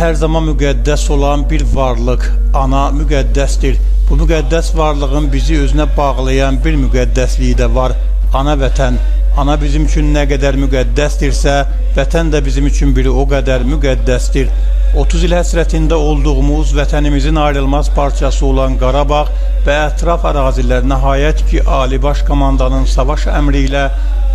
Her zaman müqəddəs olan bir varlıq, ana müqəddəsdir. Bu müqəddəs varlığın bizi özünə bağlayan bir müqəddəsliyi də var. Ana vətən. Ana bizim üçün nə qədər müqəddəsdirsə, vətən də bizim üçün biri o qədər müqəddəsdir. 30 il həsrətində olduğumuz vətənimizin ayrılmaz parçası olan Qarabağ və ətraf ərazilər nəhayət ki, Ali Baş Komandanın savaş əmri ilə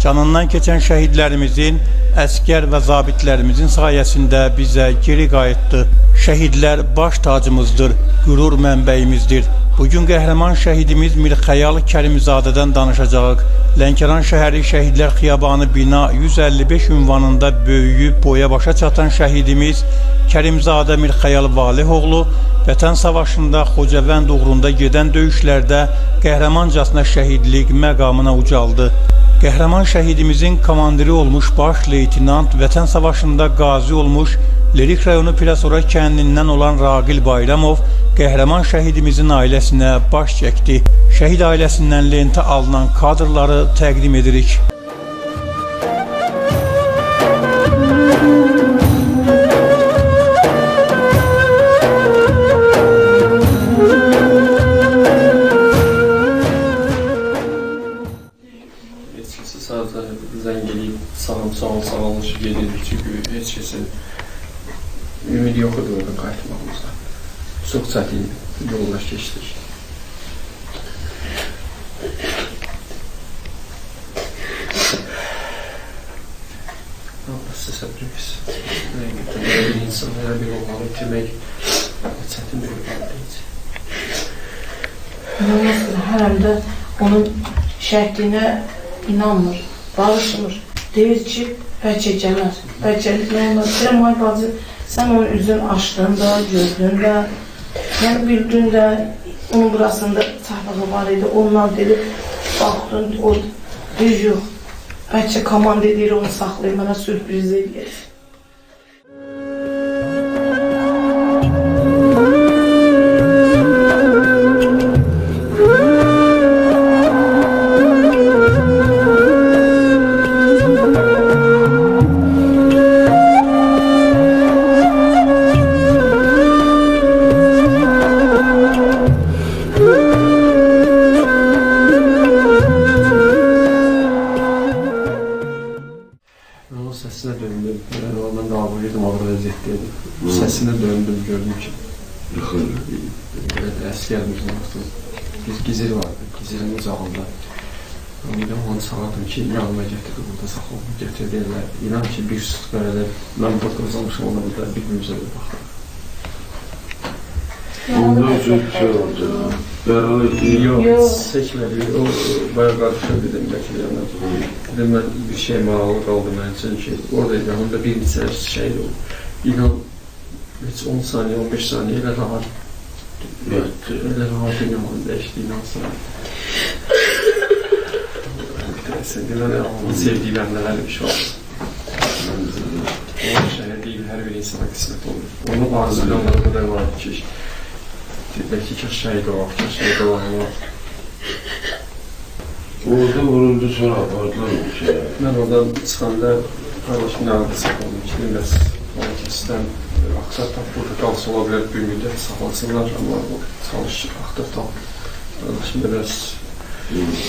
canından keçən şəhidlərimizin, əskər və zabitlərimizin sayəsində bizə geri qayıtdı. Şəhidlər baş tacımızdır, qürur mənbəyimizdir. Bugün qəhrəman şəhidimiz Mirxəyal Kərimzadədən danışacağıq. Lənkəran şəhəri Şəhidlər Xiyabanı bina 155 ünvanında böyüyüb boya başa çatan şəhidimiz Kərimzadə Mirxəyal Valihoğlu Vətən savaşında Xocavənd uğrunda gedən döyüşlərdə qəhrəmancasına şəhidlik məqamına ucaldı. Qəhrəman şəhidimizin komandiri olmuş baş leytinant Vətən savaşında qazi olmuş Lerik rayonu Pirasora kəndindən olan Raqil Bayramov qəhrəman şəhidimizin ailəsinə baş çəkdi. Şəhid ailəsindən lentə alınan kadrları təqdim edirik. Ol, sağ ol gedirdik çünki heç kəsin ümid yox idi orada qayıtmağımıza. Çox çətin yollar keçdik. Allah sizə səbr versin. Həqiqətən bir insan, belə bir oğlanı itirmək çətin bir. İnanmazsın, həm də onun şəhidliyinə inanmır, barışmır. Deyir ki, bəlkə gələr, bəlkə nə olmaz. Deyirəm, ay bacı, sən onun üzünü açdın da, gördün də, yəni bildin onun burasında çarpığı var idi, ondan dedi, baxdın, o deyir, yox, bəlkə komanda edir, onu saxlayır, mənə sürpriz edir. Vəziyyətdəydim. Sesine döndüm, gördüm ki əsgərimiz vardı. Bir gizir vardı, gizirin uzağında. Bir də onu çağırdım ki, yanıma getirdi, burada saxlamı getirdiler. İnan ki, bir süt verələr, mən burada uzanmışım, ona burada bir baxırıq. Ondan çok şey oldu. Beraber iyi Yok, Yok. seçmedi. O bayağı karışıyor dedim belki yanına. Dedim ben bir şey mağalı kaldım ben için ki orada yanımda bir neçə şey oldu. İnan hiç 10 saniye 15 saniye öyle rahat yattı. öyle rahat inan değişti inan sana. Sen de böyle Allah'ın sevdiği bendelerle bir şey oldu. O şey değil her bir insana kısmet olur. Onu bazı planları kadar var ki belki kaç şey de var, kaç şey de var ama Orada vuruldu sonra apardılar o şey. Ben oradan çıxanda qardaşımın ağrıda saxladım ki, biraz onu kəsdən aksataq burada qalsa ola bilər bir müddət saxlasınlar, amma o çalış axtar tap. Qardaşım biraz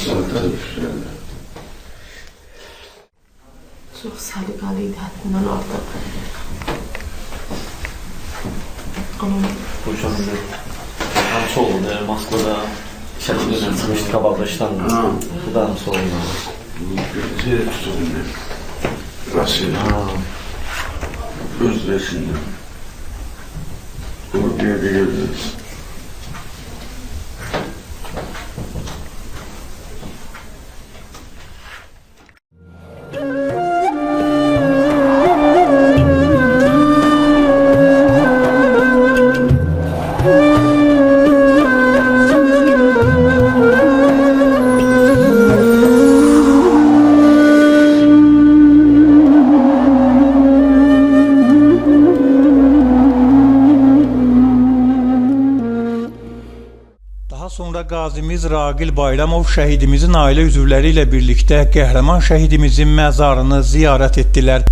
Zaten Çox səliqəli idi, həddindən artıq. Onun Oldu. Moskvada dönüşmüştü Kabaktaş'tan. Ha. Bu da oldu. şey tutuldu. Rasil Ha. özlesinden. Oraya bir geldiniz. Daha sonra qazimiz Raqil Bayramov şəhidimizin ailə üzvləri ilə birlikdə qəhrəman şəhidimizin məzarını ziyarət etdilər.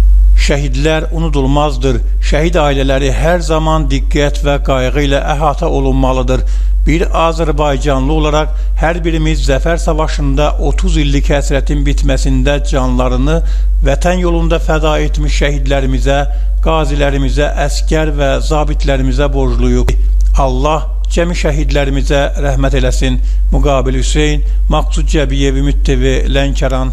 Şəhidlər unudulmazdır. Şəhid ailələri hər zaman diqqət və qayğı ilə əhatə olunmalıdır. Bir Azərbaycanlı olaraq hər birimiz Zəfər savaşında 30 illik həsrətin bitməsində canlarını vətən yolunda fəda etmiş şəhidlərimizə, qazilərimizə, əskər və zabitlərimizə borcluyuq. Allah cəmi şəhidlərimizə rəhmət eləsin. Müqabil Hüseyn, Maqsud Cəbiyev, Ümid TV, Lənkəran.